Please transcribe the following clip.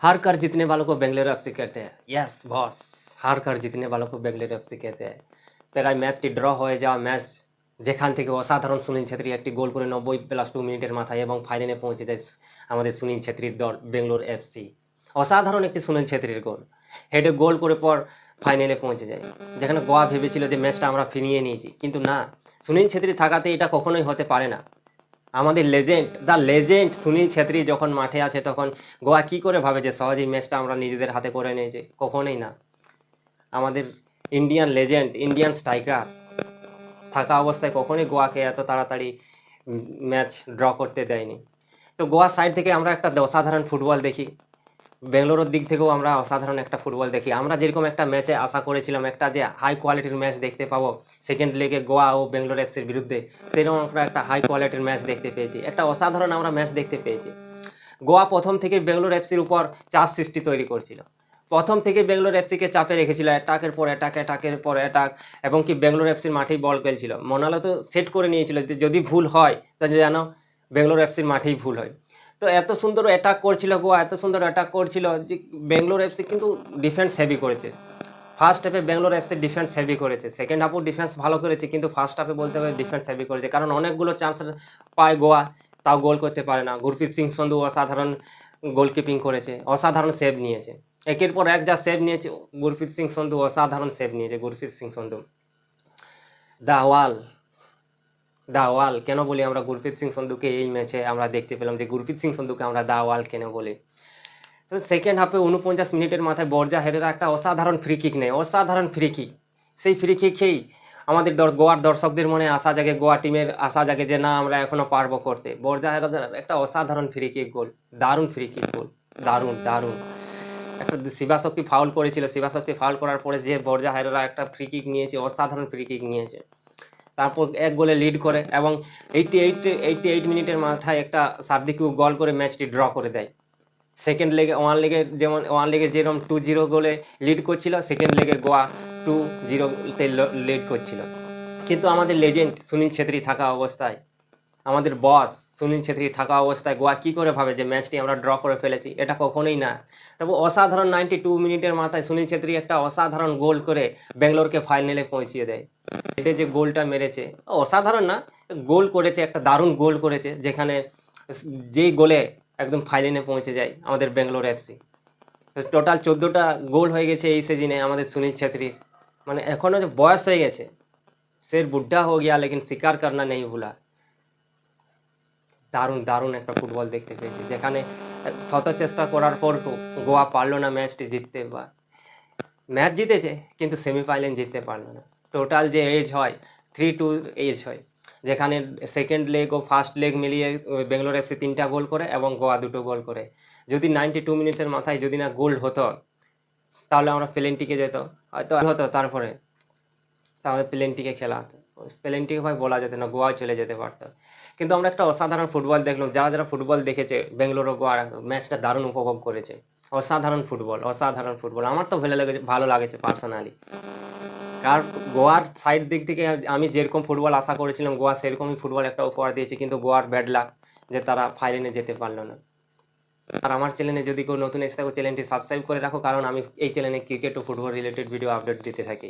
हार कर जीतने वालों को बेंगलुरु एफसी कहते हैं यस बॉस হার কার জিতনে वालों को বেঙ্গলোর এফসি कहते हैं প্রায় ম্যাচটি ড্র হয়ে যাওয়া ম্যাচ যেখান থেকে অসাধারণ সুনীল ছেত্রী একটি গোল করে নব্বই প্লাস টু মিনিটের মাথায় এবং ফাইনালে পৌঁছে যায় আমাদের সুনীল ছেত্রীর দল বেঙ্গলোর এফসি অসাধারণ একটি সুনীল ছেত্রীর গোল হেডে গোল করে পর ফাইনালে পৌঁছে যায় যেখানে গোয়া ভেবেছিল যে ম্যাচটা আমরা ফিরিয়ে নিয়েছি কিন্তু না সুনীল ছেত্রী থাকাতে এটা কখনোই হতে পারে না আমাদের legend the legend Sunil Chhetri যখন মাঠে আছে তখন গোয়া কি করে ভাবে যে সহজেই ম্যাচটা আমরা নিজেদের হাতে করে নিয়েছি কখনোই না। আমাদের ইন্ডিয়ান লেজেন্ড ইন্ডিয়ান স্ট্রাইকার থাকা অবস্থায় কখনোই গোয়াকে এত তাড়াতাড়ি ম্যাচ ড্র করতে দেয়নি। তো গোয়া সাইড থেকে আমরা একটা অসাধারণ ফুটবল দেখি। বেঙ্গালোরের দিক থেকেও আমরা অসাধারণ একটা ফুটবল দেখি। আমরা যেরকম একটা ম্যাচে আশা করেছিলাম একটা যে হাই কোয়ালিটির ম্যাচ দেখতে পাবো সেকেন্ড লেগে গোয়া ও বেঙ্গালোর এফসির বিরুদ্ধে, সেরকম আমরা একটা হাই কোয়ালিটির ম্যাচ দেখতে পেয়েছি। একটা অসাধারণ আমরা ম্যাচ দেখতে পেয়েছি। গোয়া প্রথম থেকে বেঙ্গালোর এফসির উপর চাপ সৃষ্টি তৈরি করছিল। প্রথম থেকে বেঙ্গালোর এফসিকে চাপে রেখেছিল অ্যাটাকের পর অ্যাটাক অ্যাটাকের পর অ্যাটাক এবং কি বেঙ্গালোর এফসির মাঠেই বল খেলছিল। মনালো তো সেট করে নিয়েছিল যদি ভুল হয়, তাহলে যেন বেঙ্গালোর এফসির মাঠেই ভুল হয়। তো এত সুন্দর অ্যাটাক করছিল গোয়া, এত সুন্দর অ্যাটাক করছিল যে ব্যাঙ্গলোর এফসি কিন্তু ডিফেন্স হেভি করেছে। ফার্স্ট হাফে ব্যাঙ্গলোর এফসি ডিফেন্স হেভি করেছে সেকেন্ড হাফও ডিফেন্স ভালো করেছে, কিন্তু ফার্স্ট হাফে বলতে হবে ডিফেন্স হেভি করেছে, কারণ অনেকগুলো চান্স পায় গোয়া, তাও গোল করতে পারে না। গুরপ্রীত সিং সন্ধু অসাধারণ গোলকিপিং করেছে, অসাধারণ সেভ নিয়েছে। একের পর এক যা সেভ নিয়েছে গুরপ্রীত সিং সন্ধু অসাধারণ সেভ নিয়েছে গুরপ্রীত সিং সন্ধু দা ওয়াল দা ওয়াল কেন বলি? আমরা গুরপ্রীত সিং সন্ধুকে এই ম্যাচে আমরা দেখতে পেলাম যে গুরপ্রীত সিং সন্ধুকে আমরা দা ওয়াল কেন বলি? তো সেকেন্ড হাফে উনপঞ্চাশ মিনিটের মাথায় বর্জা হেরেরা একটা অসাধারণ ফ্রি কিক নেয়, অসাধারণ ফ্রি কিক সেই ফ্রি কিক খেয়েই আমাদের দর গোয়ার দর্শকদের মনে আশা জাগে, গোয়া টিমের আশা জাগে যে না, আমরা এখনও পারব করতে। বর্জা হেরা একটা অসাধারণ ফ্রি কিক গোল দারুণ ফ্রি কিক গোল দারুণ দারুণ। একটা শিবাশক্তি ফাউল করেছিল, শিবাশক্তি ফাউল করার পরে যে বর্জা হায়রা একটা ফ্রি কিক নিয়েছে, অসাধারণ ফ্রি কিক নিয়েছে। তারপর এক গোলে লিড করে এবং এইটি এইট এইটি এইট মিনিটের মাথায় একটা সার্দিকু গোল করে ম্যাচটি ড্র করে দেয়। সেকেন্ড লেগে ওয়ান লেগে যেমন ওয়ান লেগে যেরকম টু জিরো গোলে লিড করছিল সেকেন্ড লেগে গোয়া টু জিরোতে লিড করছিল। কিন্তু আমাদের লেজেন্ড সুনীল ছেত্রী থাকা অবস্থায় আমাদের বস সুনীল ছেত্রী থাকা অবস্থায় গোয়া কী করে ভাবে যে ম্যাচটি আমরা ড্র করে ফেলেছি? এটা কখনোই না। তবে অসাধারণ নাইনটি টু মিনিটের মাথায় সুনীল ছেত্রী একটা অসাধারণ গোল করে ব্যাঙ্গালোরকে ফাইনালে পৌঁছিয়ে দেয়। এটা যে গোলটা মেরেছে, অসাধারণ না, গোল করেছে, একটা দারুণ গোল করেছে, যেখানে যেই গোলে একদম ফাইনালে পৌঁছে যায় আমাদের ব্যাঙ্গালোর এফসি টোটাল চোদ্দোটা গোল হয়ে গেছে এই সিজনে আমাদের সুনীল ছেত্রীর। মানে এখনও যে বয়স হয়ে গেছে, সে বুড্ডা হয়ে গিয়া লেকিন शिकार करना নেই ভুলা। দারুণ দারুণ একটা ফুটবল দেখতে পেয়েছি। যেখানে শত চেষ্টা করার পর গোয়া পারল না ম্যাচটি জিততে বা ম্যাচ জিতেছে, কিন্তু সেমিফাইনাল জিততে পারল না। টোটাল যে এজ হয় থ্রি টু এজ হয়, যেখানে সেকেন্ড লেগ ও ফার্স্ট লেগ মিলিয়ে বেঙ্গলোর এফসি তিনটা গোল করে এবং গোয়া দুটো গোল করে। যদি নাইনটি টু মিনিটসের মাথায় যদি না গোল হতো, তাহলে আমরা প্লেনটিকে যেত। হয়তো হতো, তারপরে তাহলে প্লেনটিকে খেলা হতো। প্লেনটিকে ভাই বলা যেত না গোয়া চলে যেতে পারতো। কিন্তু আমরা একটা অসাধারণ ফুটবল দেখলাম, যারা যারা ফুটবল দেখেছে, বেঙ্গলোর ও গোয়া ম্যাচটা দারুণ উপভোগ করেছে। অসাধারণ ফুটবল অসাধারণ ফুটবল। আমার তো ভালো লেগেছে, ভালো লাগেছে পার্সোনালি কার গোয়ার সাইড দিক থেকে আমি যেরকম ফুটবল আশা করেছিলাম, গোয়া সেরকমই ফুটবল একটা উপহার দিয়েছে, কিন্তু গোয়ার ব্যাড লাক যে তারা ফাইনালে যেতে পারল না। আর আমার চ্যানেলে যদি কেউ নতুন এসে থাকো চ্যানেলটি সাবস্ক্রাইব করে রাখো, কারণ আমি এই চ্যানেলে ক্রিকেট ও ফুটবল রিলেটেড ভিডিও আপডেট দিতে থাকি।